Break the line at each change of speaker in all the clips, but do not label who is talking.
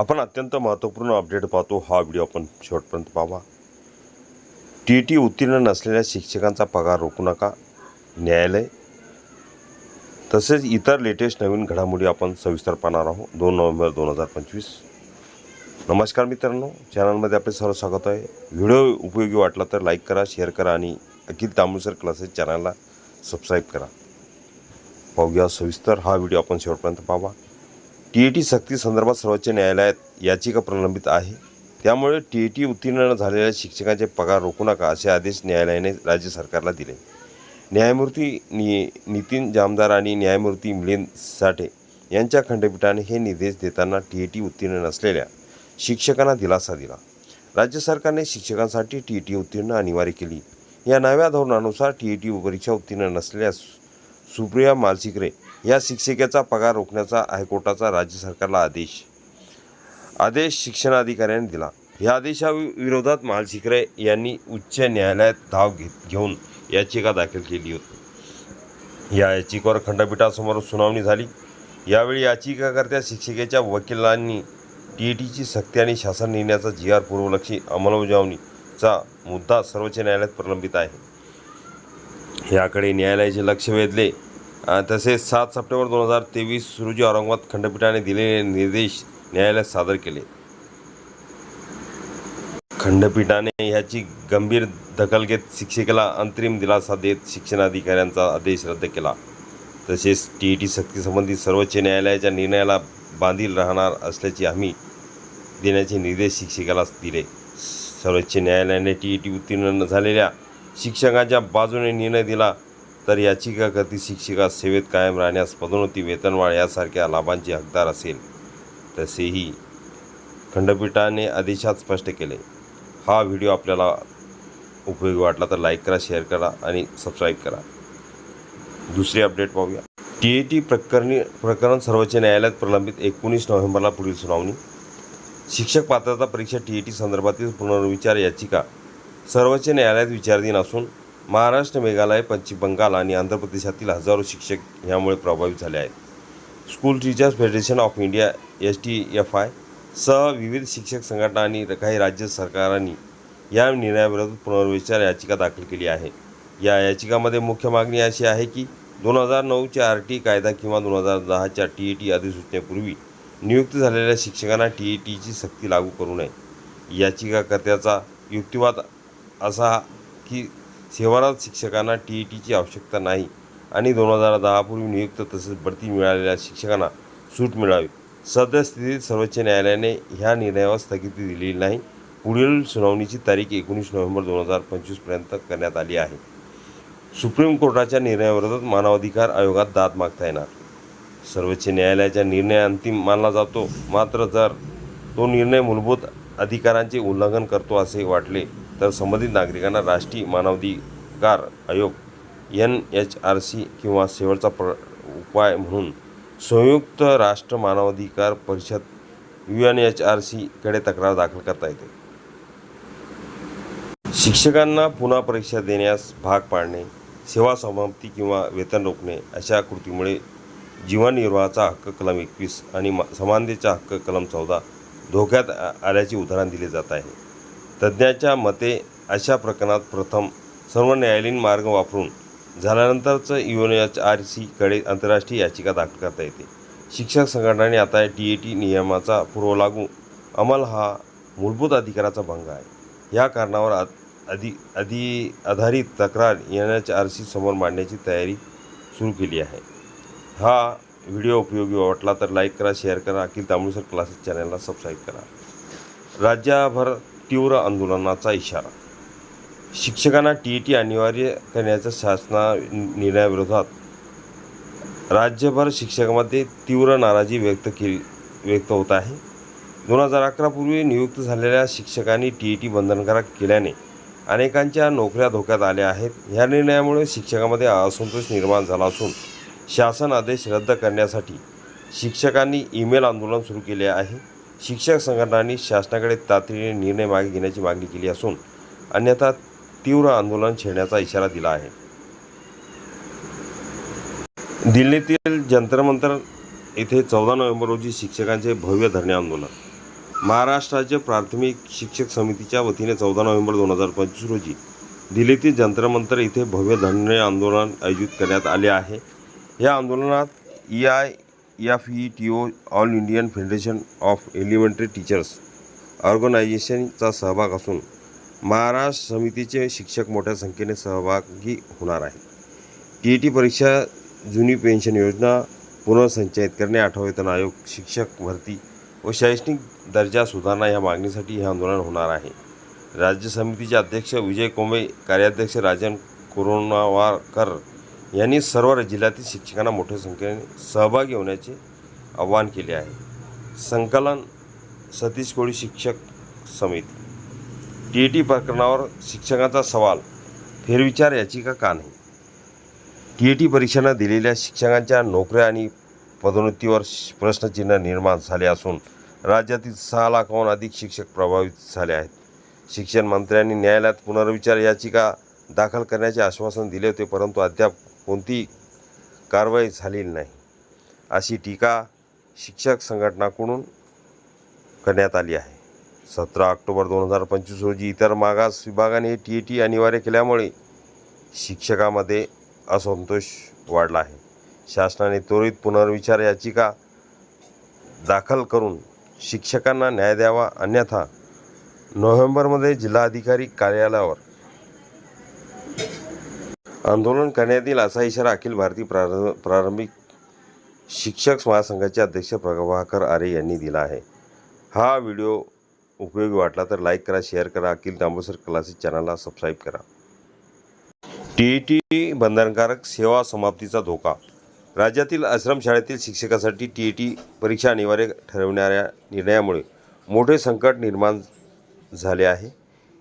आपण अत्यंत महत्त्वपूर्ण अपडेट पाहतो. हा व्हिडिओ आपण शेवटपर्यंत पाहावा. टी ई टी उत्तीर्ण नसलेल्या शिक्षकांचा पगार रोखू नका. न्यायालय. तसेच इतर लेटेस्ट नवीन घडामोडी आपण सविस्तर पाहणार आहोत. दोन नोव्हेंबर दोन हजार पंचवीस. नमस्कार मित्रांनो. चॅनलमध्ये आपले सर्व स्वागत आहे. व्हिडिओ उपयोगी वाटला तर लाईक करा शेअर करा आणि अखिल तांबुसर क्लासेस चॅनलला सबस्क्राईब करा. पाहूया सविस्तर. हा व्हिडिओ आपण शेवटपर्यंत पाहावा. टी ई टी सक्ती संदर्भात सर्वोच्च न्यायालयात याचिका प्रलंबित आहे. त्यामुळे टी ई टी उत्तीर्ण झालेल्या शिक्षकांचे पगार रोखू नका असे आदेश न्यायालयाने राज्य सरकारला दिले. न्यायमूर्ती नि नितीन जामदार आणि न्यायमूर्ती मिलिंद साठे यांच्या खंडपीठाने हे निर्देश देताना टी ई टी उत्तीर्ण नसलेल्या शिक्षकांना दिलासा दिला. राज्य सरकारने शिक्षकांसाठी टी ई टी उत्तीर्ण अनिवार्य केली. या नव्या धोरणानुसार टी ई टी परीक्षा उत्तीर्ण नसलेल्या सुप्रिया मालसिकरे या शिक्षिकेचा पगार रोखण्याचा हायकोर्टाचा राज्य सरकारला आदेश. आदेश शिक्षणाधिकाऱ्यांनी दिला. या आदेशाविरोधात मालशिकरे यांनी उच्च न्यायालयात धाव घेत घेऊन याचिका दाखल केली होती. या याचिकेवर खंडपीठासमोर सुनावणी झाली. यावेळी याचिकाकर्त्या शिक्षिकेच्या वकिलांनी टी ई टीची सक्ती आणि शासन निर्णयाचा जी आर पूर्वलक्षी अंमलबजावणीचा मुद्दा सर्वोच्च न्यायालयात प्रलंबित आहे. याकडे न्यायालयाचे लक्ष वेधले. तसेच सात सप्टेंबर दोन हजार तेवीस रोजी औरंगाबाद खंडपीठाने दिलेले निर्देश न्यायालयात सादर केले. खंडपीठाने ह्याची गंभीर दखल घेत शिक्षिकेला अंतरिम दिलासा देत शिक्षणाधिकाऱ्यांचा आदेश रद्द केला. तसेच टी ई टी सक्तीसंबंधी सर्वोच्च न्यायालयाच्या निर्णयाला बांधील राहणार असल्याची हमी देण्याचे निर्देश शिक्षिकेला दिले. सर्वोच्च न्यायालयाने टी ई टी उत्तीर्ण झालेल्या शिक्षकांच्या बाजूने निर्णय दिला. तर याचिकाकर्ती शिक्षिका सेवेत कायम राहण्यास पदोन्नती वेतनवाढ यासारख्या लाभांची हकदार असेल तसेही खंडपीठाने आदेशात स्पष्ट केले. हा व्हिडिओ आपल्याला उपयोगी वाटला तर लाईक करा शेअर करा आणि सबस्क्राईब करा. दुसरी अपडेट पाहूया. टी ए टी प्रकरणी प्रकरण सर्वोच्च न्यायालयात प्रलंबित एकोणीस नोव्हेंबरला पुढील सुनावणी. शिक्षक पात्रता परीक्षा टी ए टी संदर्भातील पुनर्विचार याचिका सर्वोच्च न्यायालयात विचाराधीन असून महाराष्ट्र मेघालय पश्चिम बंगाल आणि आंध्र प्रदेशातील हजारो शिक्षक यामुळे प्रभावित झाले आहेत. School teachers federation of India S T F I सह विविध शिक्षक संघटना आणि काही राज्य सरकारांनी या निर्णयाविरोधात पुनर्विचार याचिका दाखल केली आहे. या याचिकामध्ये मुख्य मागणी अशी आहे की दोन हजार नऊच्या आर टी कायदा किंवा दोन हजार दहाच्या टी ई टी अधिसूचनेपूर्वी नियुक्त झालेल्या शिक्षकांना टी ई टीची सक्ती लागू करू नये. याचिकाकर्त्याचा युक्तिवाद असा की सेवारत शिक्षकांना टी ई टीची आवश्यकता नाही आणि दोन हजार दहापूर्वी नियुक्त तसेच बढती मिळालेल्या शिक्षकांना सूट मिळावी. सद्यस्थितीत सर्वोच्च न्यायालयाने ह्या निर्णयावर स्थगिती दिलेली नाही. पुढील सुनावणीची तारीख एकोणीस नोव्हेंबर दोन हजार पंचवीसपर्यंत करण्यात आली आहे. सुप्रीम कोर्टाच्या निर्णयाविरोधात मानवाधिकार आयोगात दाद मागता येणार. सर्वोच्च न्यायालयाचा निर्णय अंतिम मानला जातो. मात्र जर तो निर्णय मूलभूत अधिकारांचे उल्लंघन करतो असे वाटले तर संबंधित नागरिकांना राष्ट्रीय मानवाधिकार आयोग एन एच आर सी किंवा शेवटचा प्र उपाय म्हणून संयुक्त राष्ट्र मानवाधिकार परिषद यू एन एच आर सीकडे तक्रार दाखल करता येते. शिक्षकांना पुन्हा परीक्षा देण्यास भाग पाडणे सेवा समाप्ती किंवा वेतन रोखणे अशा कृतीमुळे जीवननिर्वाहाचा हक्क कलम एकवीस आणि मा- समानतेचा हक्क कलम चौदा धोक्यात आल्याचे उदाहरण दिले जात आहे. तज्ज्ञाच्या मते अशा प्रकरणात प्रथम सर्व न्यायालयीन मार्ग वापरून झाल्यानंतरच यू एन एच आर सीकडे आंतरराष्ट्रीय याचिका दाखल करता येते. शिक्षक संघटनांनी आता टी ए टी नियमाचा पूर्व लागू. अंमल हा मूलभूत अधिकाराचा भंग आहे. या कारणावर आ- अधि अधि आधारित तक्रार एन एच आर सी समोर मांडण्याची तयारी सुरू केली आहे. हा व्हिडिओ उपयोगी वाटला तर लाईक करा शेअर करा. अखिल तांबुसर क्लासेस चॅनलला सबस्क्राईब करा. राज्यभर तीव्र आंदोलनाचा इशारा. शिक्षकांना टी ई टी अनिवार्य करण्याच्या शासना निर्णयाविरोधात राज्यभर शिक्षकामध्ये तीव्र नाराजी व्यक्त केली व्यक्त होत आहे. दोन हजार अकरापूर्वी नियुक्त झालेल्या शिक्षकांनी टी ई टी बंधनकारक केल्याने अनेकांच्या नोकऱ्या धोक्यात आल्या आहेत. ह्या निर्णयामुळे शिक्षकामध्ये असंतोष निर्माण झाला असून शासन आदेश रद्द करण्यासाठी शिक्षकांनी ईमेल आंदोलन सुरू केले आहे. शिक्षक संघटनांनी शासनाकडे तातडीने निर्णय मागे घेण्याची मागणी केली असून अन्यथा तीव्र आंदोलन छेडण्याचा इशारा दिला आहे. दिल्लीतील जंतरमंतर येथे चौदा नोव्हेंबर रोजी शिक्षकांचे भव्य धरणे आंदोलन. महाराष्ट्र राज्य प्राथमिक शिक्षक समितीच्या वतीने चौदा नोव्हेंबर दोन हजार पंचवीस रोजी दिल्लीतील जंत्रमंतर इथे भव्य धरणे आंदोलन आयोजित करण्यात आले आहे. या आंदोलनात E I F E T O all Indian federation of elementary teachers ऑर्गनायझेशनचा सहभाग असून महाराष्ट्र समितीचे शिक्षक मोठ्या संख्येने सहभागी होणार आहे टी ई टी परीक्षा जुनी पेन्शन योजना पुनर्संचयित करणे आठवा वेतन आयोग शिक्षक भरती व शैक्षणिक दर्जा सुधारणा या मागणीसाठी हे आंदोलन होणार आहे. राज्य समितीचे अध्यक्ष विजय कोंबे कार्याध्यक्ष राजन कोरोनावारकर यांनी सर्व जिल्ह्यातील शिक्षकांना मोठ्या संख्येने सहभागी होण्याचे आवाहन केले आहे. संकलन सतीश कोळी शिक्षक समिती. टी ई टी प्रकरणावर शिक्षकांचा सवाल फेरविचार याचिका का नाही? टी ई टी परीक्षेनं दिलेल्या शिक्षकांच्या नोकऱ्या आणि पदोन्नतीवर श- प्रश्नचिन्ह निर्माण झाले असून राज्यातील सहा लाखाहून अधिक शिक्षक प्रभावित झाले आहेत. शिक्षण मंत्र्यांनी न्यायालयात पुनर्विचार याचिका दाखल करण्याचे आश्वासन दिले होते परंतु अद्याप कोणती कारवाई झालेली नाही अशी टीका शिक्षक संघटनाकडून करण्यात आली आहे. सतरा ऑक्टोबर दोन हजार पंचवीस रोजी इतर मागास विभागाने टी ए टी अनिवार्य केल्यामुळे शिक्षकामध्ये असंतोष वाढला आहे. शासनाने त्वरित पुनर्विचार याचिका दाखल करून शिक्षकांना न्याय द्यावा अन्यथा नोव्हेंबरमध्ये जिल्हाधिकारी कार्यालयावर आंदोलन करण्यात येईल असा इशारा अखिल भारतीय प्रार प्रारंभिक शिक्षक महासंघाचे अध्यक्ष प्रभाकर आरे यांनी दिला आहे. हा व्हिडिओ उपयोगी वाटला तर लाईक करा शेअर करा. अखिल तांबूसर क्लासेस चॅनलला सबस्क्राईब करा. टी ई टी बंधनकारक सेवा समाप्तीचा धोका. राज्यातील आश्रमशाळेतील शिक्षकासाठी टी ई टी परीक्षा अनिवार्य ठरवणाऱ्या निर्णयामुळे मोठे संकट निर्माण झाले आहे.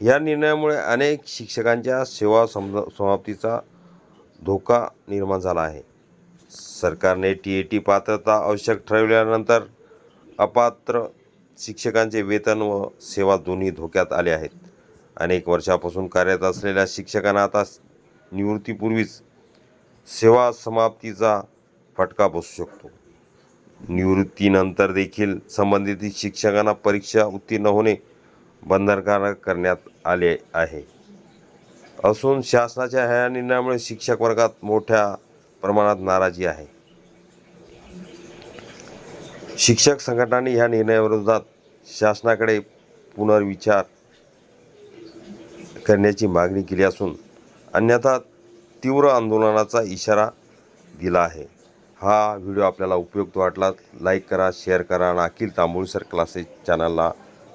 या निर्णयामुळे अनेक शिक्षकांच्या सेवा सम समाप्तीचा धोका निर्माण झाला आहे. सरकारने टी ए टी पात्रता आवश्यक ठरवल्यानंतर अपात्र शिक्षकांचे वेतन व सेवा दोन्ही धोक्यात आले आहेत. अनेक वर्षापासून कार्यरत असलेल्या शिक्षकांना आता निवृत्तीपूर्वीच सेवा समाप्तीचा फटका बसू शकतो. निवृत्तीनंतर देखील संबंधित शिक्षकांना परीक्षा उत्तीर्ण होणे बंधनकारक करण्यात आले आहे. असून शासनाच्या ह्या निर्णयामुळे शिक्षक वर्गात मोठ्या प्रमाणात नाराजी आहे. शिक्षक संघटनांनी ह्या निर्णयाविरोधात शासनाकडे पुनर्विचार करण्याची मागणी केली असून अन्यथा तीव्र आंदोलनाचा इशारा दिला आहे. हा व्हिडिओ आपल्याला उपयुक्त वाटला लाईक करा शेअर करा आणि अखिल तांबुळसर क्लासेस चॅनलला